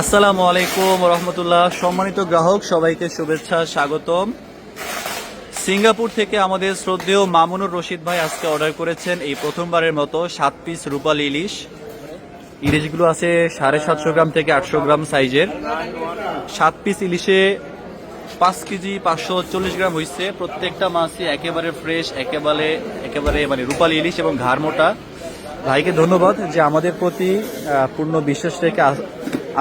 আসসালামু আলাইকুম রহমতুল্লাহ। সম্মানিত গ্রাহক, সবাইকে শুভেচ্ছা, স্বাগতম। সিঙ্গাপুর থেকে আমাদের শ্রদ্ধেয় মামুনুর রশিদ ভাই আজকে অর্ডার করেছেন এই প্রথমবারের মতো সাত পিস রূপাল ইলিশ ইলিশগুলো আছে সাড়ে সাতশো গ্রাম থেকে আটশো গ্রাম সাইজের। সাত পিস ইলিশে পাঁচ কেজি পাঁচশো চল্লিশ গ্রাম হয়েছে প্রত্যেকটা মাছই একেবারে ফ্রেশ একেবারে একেবারে মানে রূপালী ইলিশ এবং ঘাড় মোটা। ভাইকে ধন্যবাদ যে আমাদের প্রতি পূর্ণ বিশ্বাস রেখে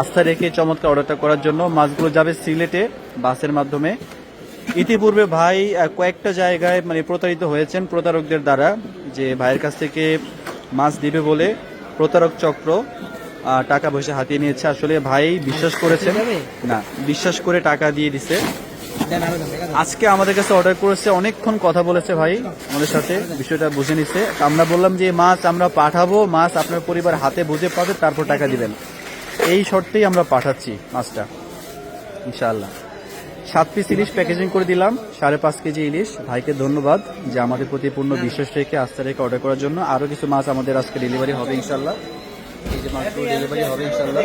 আস্থা রেখে চমৎকার অর্ডারটা করার জন্য মাছগুলো যাবে সিলেটে বাসের মাধ্যমে। ইতিপূর্বে ভাই কয়েকটা জায়গায় মানে প্রতারিত হয়েছেন প্রতারকদের দ্বারা যে ভাইয়ের কাছ থেকে মাছ দিবে বলে প্রতারক চক্র টাকা পয়সা হাতিয়ে নিয়েছে। আসলে ভাই বিশ্বাস করেছেন। না বিশ্বাস করে টাকা দিয়ে দিছে। আজকে আমাদের কাছে অর্ডার করেছে অনেকক্ষণ কথা বলেছে ভাই আমাদের সাথে বিষয়টা বুঝে নিছে। আমরা বললাম যে মাছ আমরা পাঠাবো মাছ আপনার পরিবার হাতে বুঝে পাবে তারপর টাকা দিবেন। এই শর্তেই আমরা পাঠাচ্ছি মাছটা, ইনশাআল্লাহ। সাত পিস ইলিশ প্যাকেজিং করে দিলাম, সাড়ে পাঁচ কেজি ইলিশ। ভাইকে ধন্যবাদ যে আমাদের প্রতি পূর্ণ বিশ্বাস রেখে আস্থা রেখে অর্ডার করার জন্য। আরও কিছু মাছ আমাদের আজকে ডেলিভারি হবে ইনশাল্লাহ ডেলিভারি হবে ইনশাল্লাহ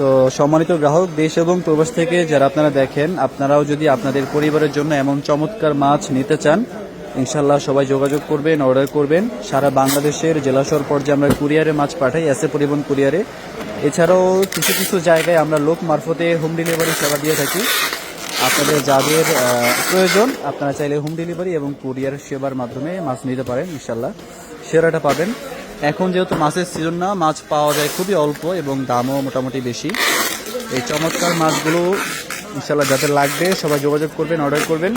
তো সম্মানিত গ্রাহক, দেশ এবং প্রবাস থেকে যারা আপনারা দেখেন, আপনারাও যদি আপনাদের পরিবারের জন্য এমন চমৎকার মাছ নিতে চান ইনশাল্লাহ সবাই যোগাযোগ করবেন অর্ডার করবেন। সারা বাংলাদেশের জেলা জেলাশহর পর্যায়ে আমরা কুরিয়ারে মাছ পাঠাই, এসে পরিবহন কুরিয়ারে। এছাড়াও কিছু কিছু জায়গায় আমরা লোক মারফতে হোম ডেলিভারি সেবা দিয়ে থাকি। আপনাদের যাদের প্রয়োজন, আপনারা চাইলে হোম ডেলিভারি এবং কুরিয়ার সেবার মাধ্যমে মাছ নিতে পারেন, ইনশাল্লাহ। সেরাটা পাবেন। এখন যেহেতু মাছের সিজন না, মাছ পাওয়া যায় খুবই অল্প এবং দামও মোটামুটি বেশি। এই চমৎকার মাছগুলো ইনশাল্লাহ যাদের লাগবে, সবাই যোগাযোগ করবেন অর্ডার করবেন।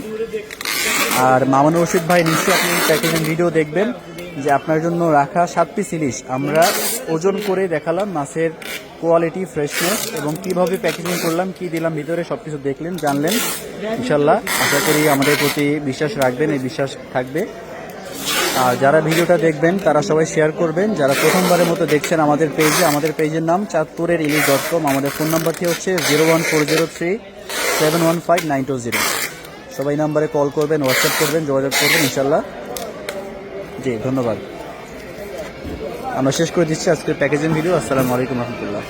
আর মামুন রশিদ ভাই নিশ্চয়ই আপনি প্যাকেজিং ভিডিও দেখবেন। যে আপনার জন্য রাখা সাত পিস ইলিশ আমরা ওজন করে দেখালাম মাছের কোয়ালিটি ফ্রেশনেস এবং কীভাবে প্যাকেজিং করলাম, কি দিলাম, ভিতরে সবকিছু দেখলেন, জানলেন। ইনশাল্লাহ আশা করি আমাদের প্রতি বিশ্বাস রাখবেন, এই বিশ্বাস থাকবে। আর যারা ভিডিওটা দেখবেন, তারা সবাই শেয়ার করবেন। যারা প্রথমবারের মতো দেখছেন আমাদের পেজে আমাদের পেজের নাম চাঁদপুরের ইলিশ ডট কম আমাদের ফোন নাম্বারটি হচ্ছে zero one four zero three seven one five nine two zero সবাই নাম্বারে কল করবেন হোয়াটসঅ্যাপ করবেন, যোগাযোগ করবেন ইনশাল্লাহ জি ধন্যবাদ। আমরা শেষ করে দিচ্ছি আজকের প্যাকেজিং ভিডিও আসসালামু আলাইকুম রহমতুল্লাহ।